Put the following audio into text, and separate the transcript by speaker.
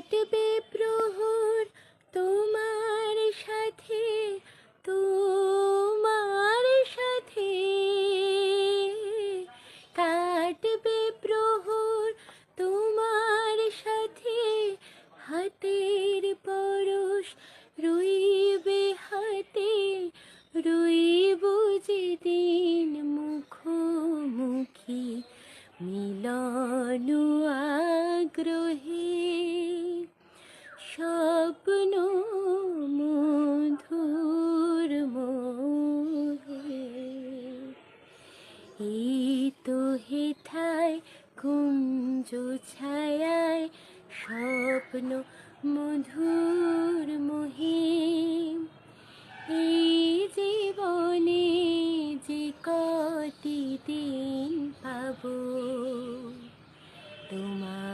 Speaker 1: কাটবে প্রহর তোমার সাথে তোমার সাথে। কাটবে প্রহর তোমার সাথে, হাতের পরশ রইবে হাতে, রইব যেদিন মুখোমুখি। মিলন আগ্রহে তো হেথায় কুঞ্জ স্বপ্ন মধুর মহিম। এই জীবনে যে কতদিন পাব তোমার